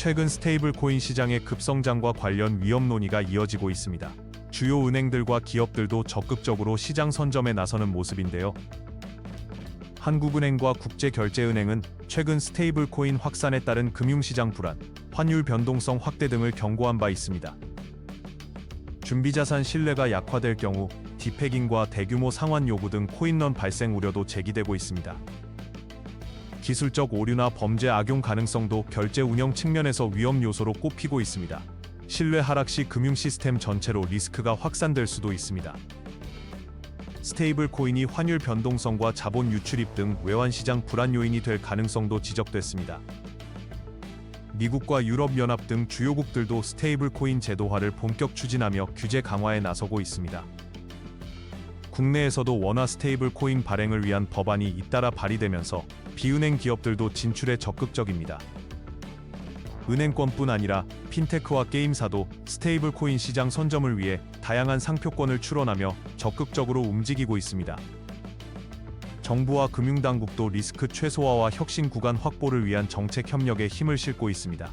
최근 스테이블 코인 시장의 급성장과 관련 위험 논의가 이어지고 있습니다. 주요 은행들과 기업들도 적극적으로 시장 선점에 나서는 모습인데요. 한국은행과 국제결제은행은 최근 스테이블 코인 확산에 따른 금융시장 불안, 환율 변동성 확대 등을 경고한 바 있습니다. 준비자산 신뢰가 약화될 경우 디패깅과 대규모 상환 요구 등 코인런 발생 우려도 제기되고 있습니다. 기술적 오류나 범죄 악용 가능성도 결제 운영 측면에서 위험 요소로 꼽히고 있습니다. 신뢰 하락 시 금융 시스템 전체로 리스크가 확산될 수도 있습니다. 스테이블 코인이 환율 변동성과 자본 유출입 등 외환 시장 불안 요인이 될 가능성도 지적됐습니다. 미국과 유럽연합 등 주요국들도 스테이블 코인 제도화를 본격 추진하며 규제 강화에 나서고 있습니다. 국내에서도 원화 스테이블 코인 발행을 위한 법안이 잇따라 발의되면서 비은행 기업들도 진출에 적극적입니다. 은행권뿐 아니라 핀테크와 게임사도 스테이블 코인 시장 선점을 위해 다양한 상표권을 출원하며 적극적으로 움직이고 있습니다. 정부와 금융당국도 리스크 최소화와 혁신 구간 확보를 위한 정책 협력에 힘을 싣고 있습니다.